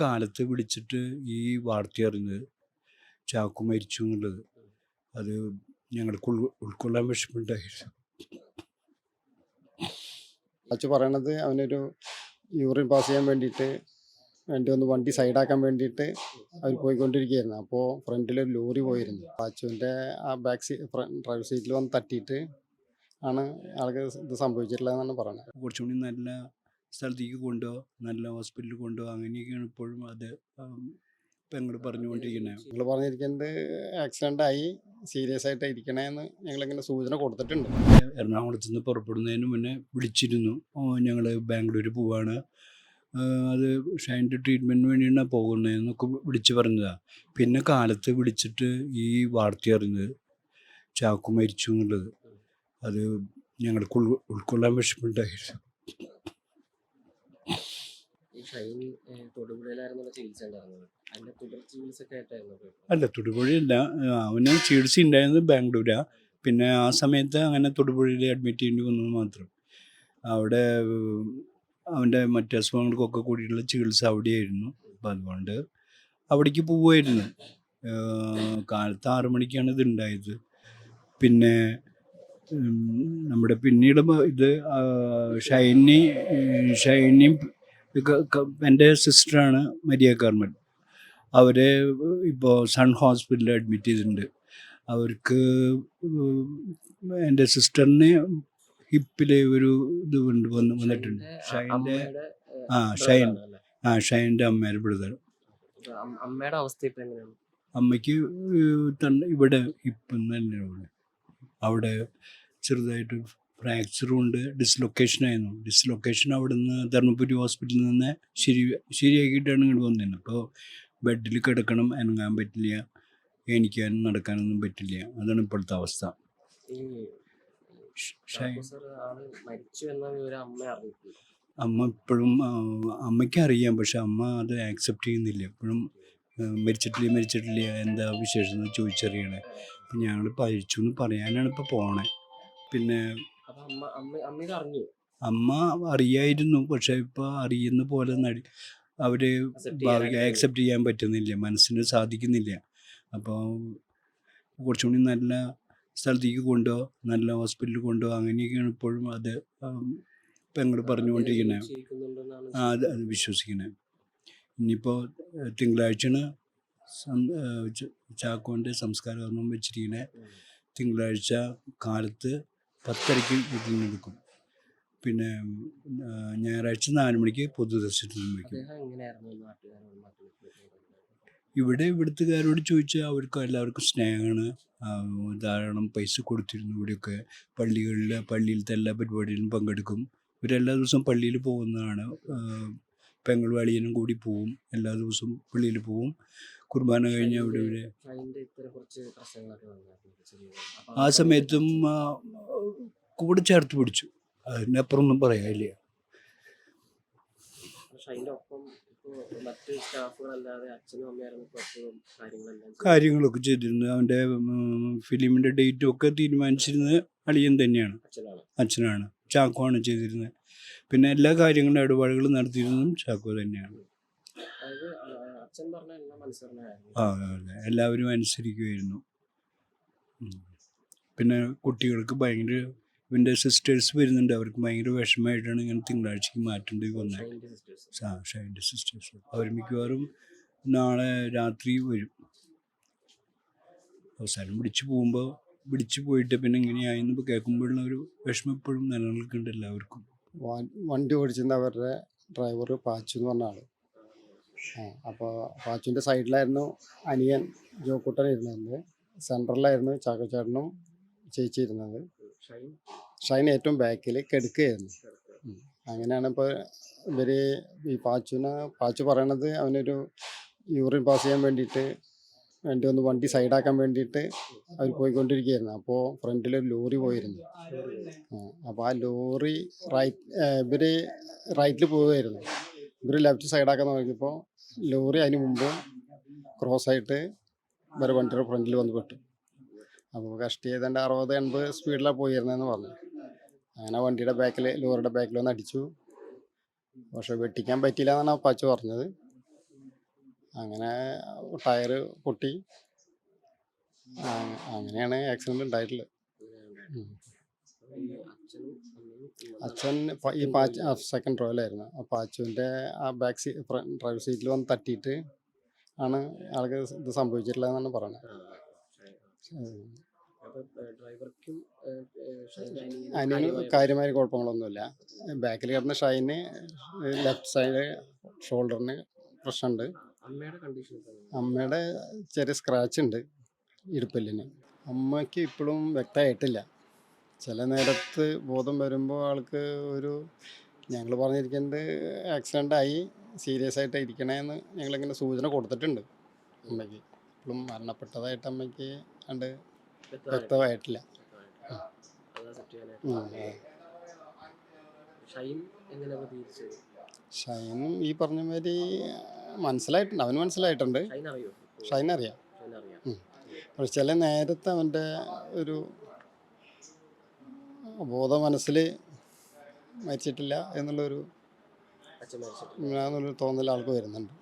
കാലത്ത് വിളിച്ചിട്ട് ഈ വാർത്ത അറിഞ്ഞത് ചാക്കു മരിച്ചു എന്നുള്ളത്. അത് ഞങ്ങൾക്ക് ഉൾ- ഉൾക്കൊള്ളാൻ വിഷമമുണ്ടായിരുന്നു അച്ഛ പറയണത് അവനൊരു യൂറിൻ പാസ് ചെയ്യാൻ വേണ്ടിയിട്ട് വേണ്ടി ഒന്ന് വണ്ടി സൈഡാക്കാൻ വേണ്ടിയിട്ട് അവർ പോയിക്കൊണ്ടിരിക്കുകയായിരുന്നു. അപ്പോൾ ഫ്രണ്ടിൽ ഒരു ലോറി പോയിരുന്നു. അച്ചുവിന്റെ ആ ബാക്ക് സീ ഡ്രൈവർ സീറ്റിൽ വന്ന് തട്ടിയിട്ട് ആണ് ആൾക്ക് ഇത് സംഭവിച്ചിട്ടുള്ളതെന്നാണ് പറയുന്നത് കുറച്ചും കൂടി നല്ല സ്ഥലത്തേക്ക് കൊണ്ടുപോകുക നല്ല ഹോസ്പിറ്റലിൽ കൊണ്ടുപോകുക അങ്ങനെയൊക്കെയാണ് ഇപ്പോഴും അത് ഞങ്ങൾ പറഞ്ഞുകൊണ്ടിരിക്കുന്നത്. നിങ്ങൾ പറഞ്ഞിരിക്കുന്നത് ആക്സിഡന്റ് ആയി സീരിയസ് ആയിട്ട് ഇരിക്കണേന്ന് ഞങ്ങളിങ്ങനെ സൂചന കൊടുത്തിട്ടുണ്ട്. എറണാകുളത്ത് നിന്ന് പുറപ്പെടുന്നതിന് മുന്നേ വിളിച്ചിരുന്നു. ഞങ്ങൾ ബാംഗ്ലൂർ പോവാണ്. അത് ഷൈന്റെ ട്രീറ്റ്മെന്റിന് വേണ്ടിയാണ് പോകുന്നതെന്നൊക്കെ വിളിച്ച് പറഞ്ഞതാണ് പിന്നെ കാലത്ത് വിളിച്ചിട്ട് ഈ വാർത്ത അറിഞ്ഞത് ചാക്കു മരിച്ചു എന്നുള്ളത്. അത് ഞങ്ങൾക്ക് ഉൾ ഉൾക്കൊള്ളാൻ വിഷമമുണ്ടായിരുന്നു. ഈ ഷൈൻ ചികിത്സ ഒക്കെ അല്ല തൊടുപുഴയല്ല. അവന് ചികിത്സ ഉണ്ടായിരുന്നത് ബാംഗ്ലൂരാ. പിന്നെ ആ സമയത്ത് അങ്ങനെ തൊടുപുഴയിൽ അഡ്മിറ്റ് ചെയ്യേണ്ടി വന്നത് മാത്രം. അവിടെ അവന്റെ മറ്റ് അസുഖങ്ങൾക്കൊക്കെ കൂടിയിട്ടുള്ള ചികിത്സ അവിടെയായിരുന്നു. അപ്പം അതുകൊണ്ട് അവിടേക്ക് പോവുമായിരുന്നു. കാലത്ത് ആറു മണിക്കാണ് ഇത് ഉണ്ടായത്. പിന്നെ നമ്മുടെ പിന്നീട് ഇത് ഷൈനി ഷൈനി എന്റെ സിസ്റ്ററാണ് മരിയ കാർമൽ അവരെ ഇപ്പോൾ സൺ ഹോസ്പിറ്റലിൽ അഡ്മിറ്റ് ചെയ്തിട്ടുണ്ട്. അവർക്ക് എന്റെ സിസ്റ്ററിന് ഹിപ്പിൽ ഒരു ഇത് കൊണ്ട് വന്ന് വന്നിട്ടുണ്ട്. ഷൈന്റെ ആ ഷൈൻ. ആ ഷൈന്റെ അമ്മയുടെ ബ്രദർ. അമ്മയുടെ അവസ്ഥ ഇപ്പൊ എങ്ങനെയാണ്? അമ്മയ്ക്ക് തന്നെ ഇവിടെ ഹിപ്പ് തന്നെയാണ്. അവിടെ ചെറുതായിട്ട് ഫ്രാക്ചറും ഉണ്ട് ഡിസ്ലൊക്കേഷൻ ആയിരുന്നു. ഡിസ്ലൊക്കേഷൻ അവിടെ നിന്ന് ധർമ്മപുരി ഹോസ്പിറ്റലിൽ നിന്ന് ശരി ശരിയാക്കിയിട്ടാണ് ഇങ്ങോട്ട് വന്നത് അപ്പോൾ ബെഡിൽ കിടക്കണം അനങ്ങാൻ പറ്റില്ല എണിക്കാനും നടക്കാനൊന്നും പറ്റില്ല. അതാണ് ഇപ്പോഴത്തെ അവസ്ഥ. അമ്മ ഇപ്പോഴും അമ്മയ്ക്ക് അറിയാം പക്ഷെ അമ്മ അത് ആക്സെപ്റ്റ് ചെയ്യുന്നില്ല. ഇപ്പോഴും മരിച്ചിട്ടില്ല മരിച്ചിട്ടില്ല എന്താ വിശേഷം എന്ന് ചോദിച്ചറിയണേ. അപ്പം ഞങ്ങൾ പഴിച്ചു എന്ന് പറയാനാണ് ഇപ്പോൾ പോണേ. പിന്നെ അമ്മ അറിയായിരുന്നു. പക്ഷെ ഇപ്പൊ അറിയുന്ന പോലെ നടി അവർ ആക്സെപ്റ്റ് ചെയ്യാൻ പറ്റുന്നില്ല. മനസ്സിന് സാധിക്കുന്നില്ല. അപ്പോൾ കുറച്ചും കൂടി നല്ല സ്ഥലത്തേക്ക് കൊണ്ടോ നല്ല ഹോസ്പിറ്റലിൽ കൊണ്ടോ അങ്ങനെയൊക്കെയാണ് ഇപ്പോഴും അത് പെങ്ങൾ പറഞ്ഞുകൊണ്ടിരിക്കുന്നത് ആ അത് അത് വിശ്വസിക്കുന്നത് ഇനിയിപ്പോൾ തിങ്കളാഴ്ചയാണ് ചാക്കോന്റെ സംസ്കാരകർമ്മം വെച്ചിരിക്കുന്നത് തിങ്കളാഴ്ച കാലത്ത് പത്തരയ്ക്ക് വീട്ടിൽ നിന്ന് എടുക്കും. പിന്നെ ഞായറാഴ്ച നാല് മണിക്ക് പൊതുദർശനത്തിന് വയ്ക്കും. ഇവിടെ ഇവിടുത്തുകാരോട് ചോദിച്ചാൽ അവർക്ക് എല്ലാവർക്കും സ്നേഹമാണ്. ധാരാളം പൈസ കൊടുത്തിരുന്നു ഇവിടെയൊക്കെ. പള്ളികളിൽ പള്ളിയിലത്തെ എല്ലാ പരിപാടിയിലും പങ്കെടുക്കും. ഇവരെല്ലാ ദിവസവും പള്ളിയിൽ പോകുന്നതാണ്. പെങ്ങൾവാളിയനും പെങ്ങൾ വാളിയനും കൂടി പോവും. എല്ലാ ദിവസവും പള്ളിയിൽ പോവും. കുർബാന കഴിഞ്ഞ് അവിടെ ഇവിടെ ആ സമയത്തും കൂടെ ചേർത്ത് പിടിച്ചു. അതിനപ്പുറം ഒന്നും പറയാനില്ല കാര്യങ്ങളൊക്കെ ചെയ്തിരുന്നു. അവന്റെ ഫിലിമിന്റെ ഡേറ്റും ഒക്കെ തീരുമാനിച്ചിരുന്നത് അളിയൻ തന്നെയാണ്. അച്ഛനാണ്. അച്ഛനാണ്. ആണ് ചെയ്തിരുന്നത്. പിന്നെ എല്ലാ കാര്യങ്ങളും ഇടപാടുകളും നടത്തിയിരുന്നതും ചാക്കോ തന്നെയാണ്. ആ, അതെ എല്ലാവരും അനുസരിക്കുമായിരുന്നു. പിന്നെ കുട്ടികൾക്ക് ഭയങ്കര ഇവന്റെ സിസ്റ്റേഴ്സ് വരുന്നുണ്ട്. അവർക്ക് ഭയങ്കര വിഷമമായിട്ടാണ് ഇങ്ങനെ തിങ്കളാഴ്ചക്ക് മാറ്റേണ്ടി വന്നത് ആ ഷൈന്റെ സിസ്റ്റേഴ്സ് അവർ മിക്കവാറും നാളെ രാത്രി വരും. അവസാനം വിളിച്ചു പോകുമ്പോൾ വിളിച്ചു പോയിട്ട് പിന്നെ എങ്ങനെയായെന്ന് കേൾക്കുമ്പോഴുള്ള ഒരു വിഷമം ഇപ്പോഴും നിലനിൽക്കുന്നുണ്ട് എല്ലാവർക്കും. വണ്ടി ഓടിച്ചിരുന്ന അവരുടെ ഡ്രൈവർ പാച്ചു എന്ന് പറഞ്ഞ ആൾ. അപ്പോൾ പാച്ചുവിന്റെ സൈഡിലായിരുന്നു അനിയൻ ജോക്കുട്ടൻ ഇരുന്നത്. സെൻട്രലായിരുന്നു ചാക്കോച്ചേട്ടനും ചേച്ചി ഇരുന്നത്. ഷൈൻ? ഏറ്റവും ബാക്കിൽ കെടുക്കുകയായിരുന്നു അങ്ങനെയാണ് ഇപ്പോൾ ഇവർ ഈ പാച്ചുന പാച്ചു പറയണത് അവനൊരു യൂറിൻ പാസ് ചെയ്യാൻ വേണ്ടിയിട്ട് വേണ്ടി ഒന്ന് വണ്ടി സൈഡാക്കാൻ വേണ്ടിയിട്ട് അവർ പോയിക്കൊണ്ടിരിക്കുകയായിരുന്നു. അപ്പോൾ ഫ്രണ്ടിൽ ഒരു ലോറി പോയിരുന്നു. അപ്പോൾ ആ ലോറി റൈറ്റ് ഇവർ റൈറ്റിൽ പോവുമായിരുന്നു ഇവർ ലെഫ്റ്റ് സൈഡാക്കാൻ നോക്കിയപ്പോൾ ലോറി അതിന് മുമ്പ് ക്രോസ് ആയിട്ട് ഇവരെ വണ്ടിയുടെ ഫ്രണ്ടിൽ വന്ന് പെട്ടു. അപ്പോൾ കഷ്ടി ചെയ്തതിന്റെ അറുപത് എൺപത് സ്പീഡിലാണ് പോയിരുന്നതെന്ന് പറഞ്ഞു. അങ്ങനെ വണ്ടിയുടെ ബാക്കിൽ ലോറിയുടെ ബാക്കിൽ വന്ന് അടിച്ചു. പക്ഷെ വെട്ടിക്കാൻ പറ്റിയില്ല എന്നാണ് പച്ച പറഞ്ഞത്. അങ്ങനെ ടയർ പൊട്ടി. അങ്ങനെയാണ് ആക്സിഡന്റ് ഉണ്ടായിട്ടുള്ളത്. അച്ഛൻ ഈ പാച്ച് സെക്കൻഡ് റോയിലായിരുന്നു ആ പാച്ചുവിന്റെ ആ ബാക്ക് സീ ഡ്രൈവർ സീറ്റിൽ വന്ന് തട്ടിയിട്ട് ആണ് ആൾക്ക് ഇത് സംഭവിച്ചിട്ടുള്ളതെന്നാണ് പറയുന്നത് അതിന് കാര്യമായ കുഴപ്പങ്ങളൊന്നുമില്ല. ബാക്കിൽ കിടന്ന ഷൈന് ലെഫ്റ്റ് സൈഡ് ഷോൾഡറിന് പ്രശ്നമുണ്ട്. അമ്മയുടെ ചെറിയ സ്ക്രാച്ച് ഉണ്ട് ഇടുപ്പല്ലിന് അമ്മയ്ക്ക് ഇപ്പോഴും വ്യക്തമായിട്ടില്ല. ചില നേരത്ത് ബോധം വരുമ്പോൾ ആൾക്ക് ഒരു ഞങ്ങൾ പറഞ്ഞിരിക്കുന്നത് ആക്സിഡന്റ് ആയി സീരിയസ് ആയിട്ട് ഇരിക്കണേന്ന് ഞങ്ങളിങ്ങനെ സൂചന കൊടുത്തിട്ടുണ്ട് അമ്മയ്ക്ക്. ഇപ്പോഴും മരണപ്പെട്ടതായിട്ട് അമ്മയ്ക്ക് കണ്ട് വ്യക്തമായിട്ടില്ല. ഷൈനും ഈ പറഞ്ഞ മാതിരി മനസ്സിലായിട്ടുണ്ട്. അവന് മനസ്സിലായിട്ടുണ്ട്. ഷൈൻ അറിയോ? പക്ഷെ ചില നേരത്തെ അവന്റെ ഒരു ബോധ മനസ്സിൽ മരിച്ചിട്ടില്ല എന്നുള്ളൊരു എന്നുള്ളൊരു തോന്നൽ ആൾക്ക് വരുന്നുണ്ട്.